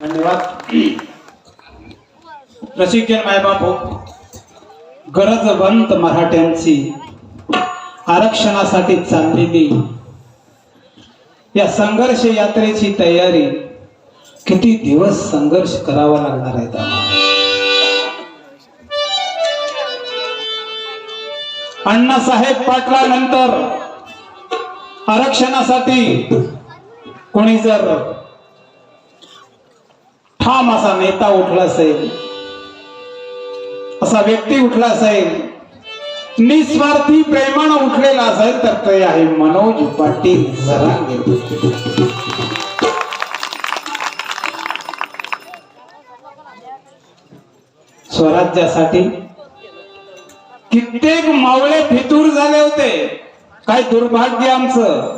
धन्यवाद. रसिकजन मायबापू हो. गरजवंत मराठ्यांची आरक्षणासाठी चाललेली या संघर्ष यात्रेची तयारी किती दिवस संघर्ष करावा लागणार आहे आम्हाला अण्णासाहेब पाटलानंतर आरक्षणासाठी कोणी जर ठाम असा नेता उठला असेल असा व्यक्ती उठला असेल निस्वार्थी प्रेमानं उठलेला असेल तर ते आहे मनोज पाटील सरांगे. स्वराज्यासाठी कित्येक मावळे फितूर झाले होते. काय दुर्भाग्य आमचं.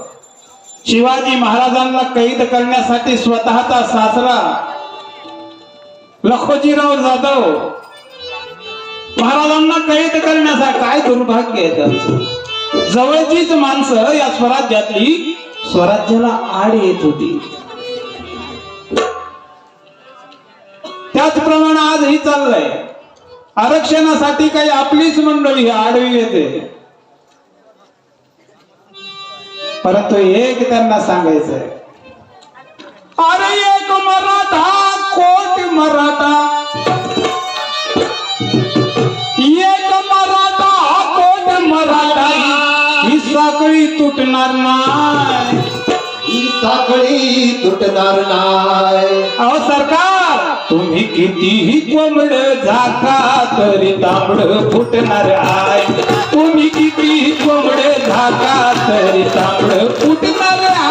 शिवाजी महाराजांना कैद करण्यासाठी स्वतःचा सासरा लखोजीराव जाधव. महाराजांना कैद करण्याचा काय दुर्भाग्य आहे त्यांचं. जवळचीच माणसं या स्वराज्यातली स्वराज्याला आड येत होती. त्याचप्रमाणे आजही चाललंय. आरक्षणासाठी काही आपलीच मंडळी आडवी येते. परंतु एक त्यांना सांगायचंय. अरे एक मराठा! कोट मराठा. एक मराठा कोट मराठा. ही साखळी तुटणार नाही. ही साखळी तुटणार नाही. अहो सरकार तुम्ही कितीही कोंबड झाका तरी तांबड फुटणार आहे. तुम्ही कितीही कोंबड झाका तरी तांबड फुटणार आहे.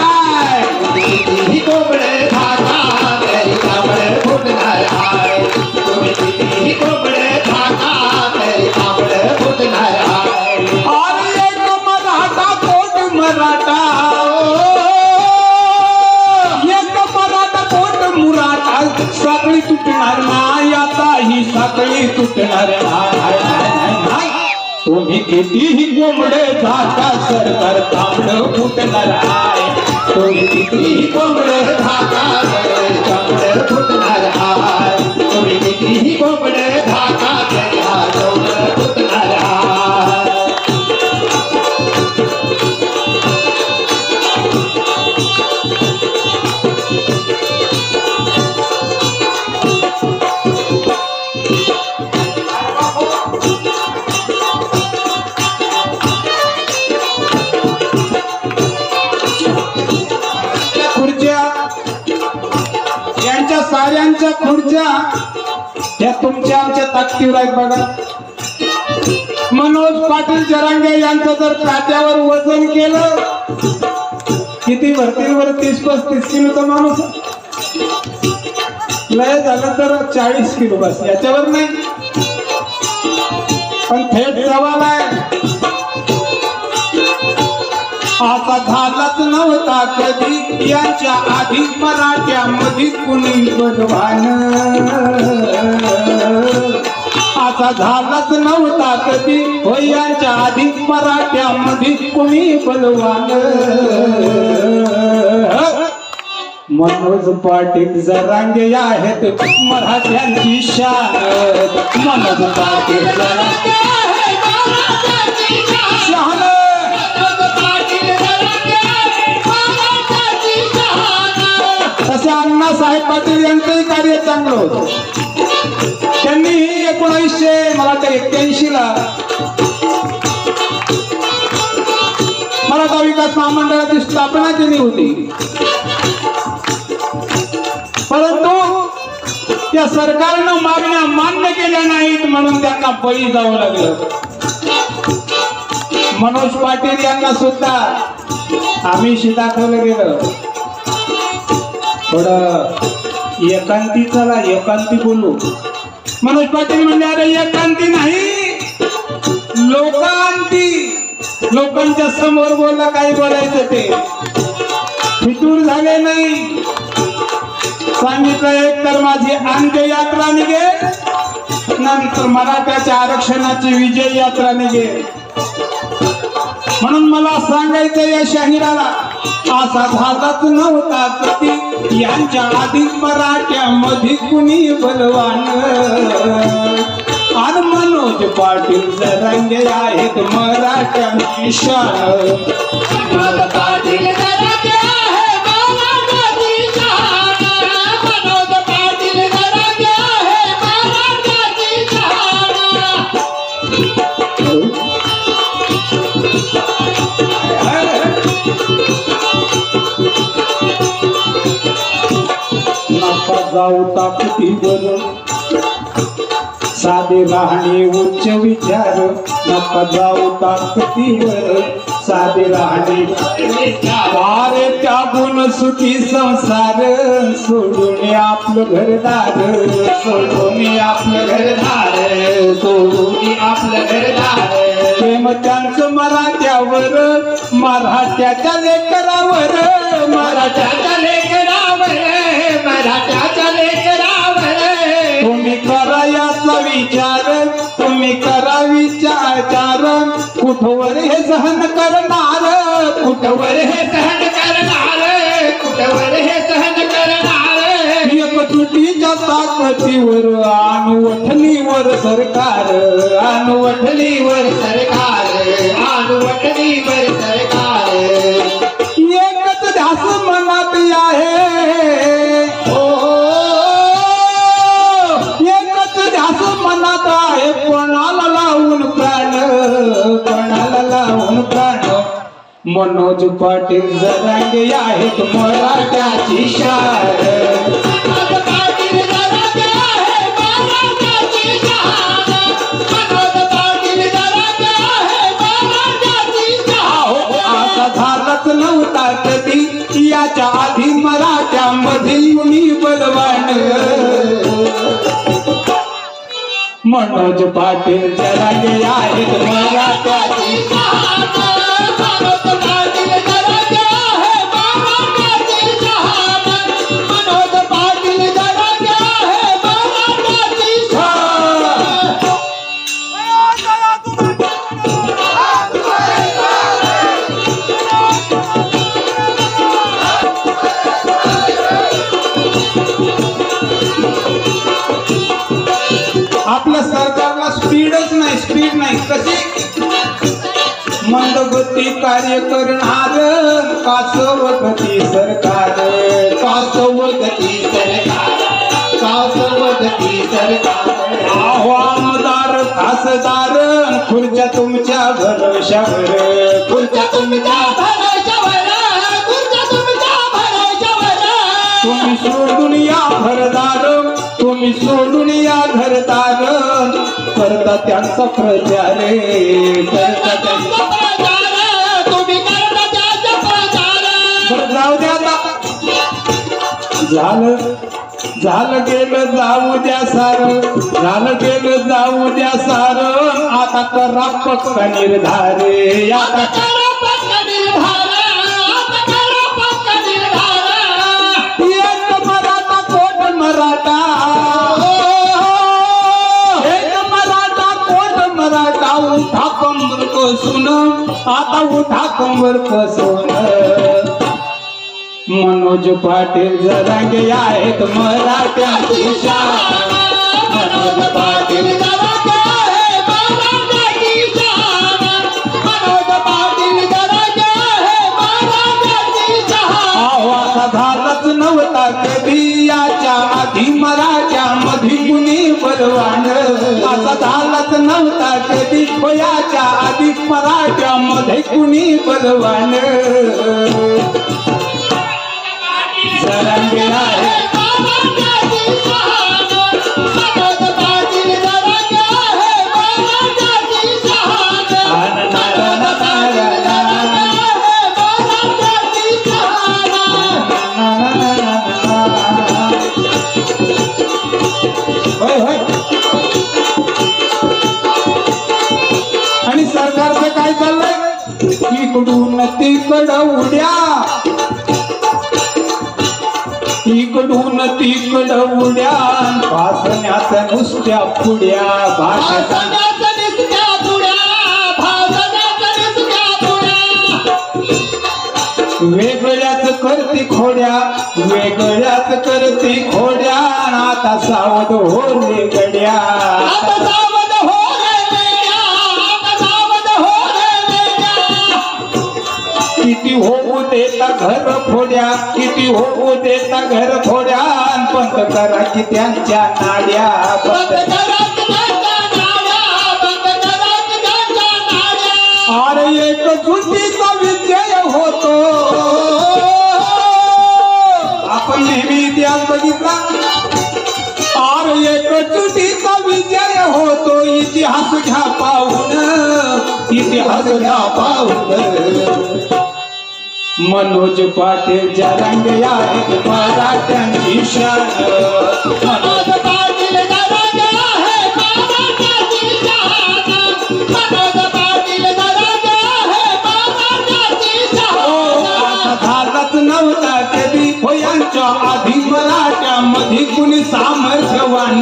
साखळी तुटणार नाही आता ही साखळी तुटणार नाही, तुम्ही कितीही कोंबडे धाका सरकार तांबड फुटणार आहे. तुम्ही कितीही कोंबडे धाका सरकार तांबड फुटणार आहे. तुम्ही साऱ्यांच्या खुर्च्या या तुमच्या आमच्या ताकदीवर आहेत बघा. मनोज पाटील जरांगे यांचं जर काट्यावर वजन केलं किती भरतील बरं? तीस पस्तीस किलोचा माणूस. लय झालं तर चाळीस किलो बस. याच्यावर नाही. पण थेट जवाला आता झालाच नव्हता कधी. यांच्या आधी मराठ्यामध्ये कुणी बलवान? आता झालाच नव्हता कधी. हो यांच्या आधी मराठ्यामध्ये कुणी बलवान? मनोज पाटील जरांगे आहेत मराठ्यांची शान. मनोज पाटील जरांगे शान. अण्णासाहेब पाटील यांचंही कार्य चांगलं होतं. त्यांनीही एकोणीसशे मला वाटतं एक्क्याऐंशी ला मराठा विकास महामंडळाची स्थापना केली होती. परंतु त्या सरकारनं मागण्या मान्य केल्या नाहीत म्हणून त्यांना बळी जावं लागलं. मनोज पाटील यांना सुद्धा आम्ही दाखवलं गेलं थोडं एकांती चला एकांती बोलू. मनोज पाटील म्हणजे अरे एकांती नाही लोकांती. लोकांच्या समोर बोलला काही बोलायचं ते? फितूर झाले नाही. सांगितलं एक तर माझी अंत्ययात्रा निघे नंतर मराठ्याच्या आरक्षणाची विजय यात्रा निघे म्हणून मला सांगायचं या शाहिराला असा झालाच नव्हता कधी यांच्या आधीच मराठ्यामध्ये कुणी बलवान? आणि मनोज पाटील रंगे आहेत मराठ्या शान जाऊ ताकदीवर साधे राहणे उच्च विचार. नका जाऊ ताकदीवर साधे राहणे वारे त्यागून सुखी संसार. सोडून आपलं घरदार. सोडून आपलं घरदार. सोडून आपलं घरदार. प्रेम त्यांचं मराठ्यावर. मराठ्याच्या कुठवर हे सहन करणार? कुठवर हे सहन करणार? कुठवर हे सहन करणार? एक तुटीच्या ताकदीवर अनुवठणीवर सरकार अनुवठणीवर सरकार अनुवठणीवर सरकार. मनोज पाटील जरांगे आहेत मराठ्याची शार मनोज पाटील असा नव्हता कधी. याच्या आधी मराठ्यामधील कुणी बलवान. मनोज पाटील जरांगे आहेत मराठ्याची मनोज आपल्या सरकारला स्पीडच नाही स्पीड नाही. कशी? मंदगती कार्य करणार कासव गती सरकार कासव गती सरकार कासव गती सरकार. आहो आमदार खासदार खुर्च्या तुमच्या भरोशावर खुर्च्या तुमच्या भरोशावर खुर्च्या तुमच्या भरोशावर तुम्ही सोडून या घरदार तुम्ही सोडून या घरदान. करता त्यांचा प्रचार. करता त्यांचा प्रचार. तुम्ही करता त्याचा प्रचार. जाऊ द्या झालं. झालं गेलं जाऊ द्या सार. झालं गेलं जाऊ द्या सार. आता करा पक्का निर्धारे. आता करा पक्का निर्धार. कंबर आता उठा कंबर मनोज पाटील जरांगे आहेत मराठ्या शान मनोज पाटील जरांगे झालाच नव्हता. कुणी असा झालाच नव्हता कधी हो आधी मराठ्यामध्ये कुणी बलवान. जरांगे आहे इकडून तिकडं उड्या इकडून तिकड उड्या. भासण्याच्या नुसत्या पुड्या. भाषा वेगळ्याच करते खोड्या. वेगळ्याच करते खोड्या. आता सावध होले रे गड्या किती होऊ देता घर फोड्या किती होऊ देता घर फोड्या पंत करा की त्यांच्या नाड्या अरे एक चुकीचा विजय होतो. आपण नेहमी इतिहास बघितला. अरे एक चुकीचा विजय होतो. इतिहास घ्या पाहून इतिहास घ्या पाहून. मनोज पाटील जरंगे आहेत मराठ्यांची शान. मनोज पाटील महाराजाची हो, नव्हता कधी. हो यांच्या आधी मराठ्यामध्ये कुणी सामर्थ्यवान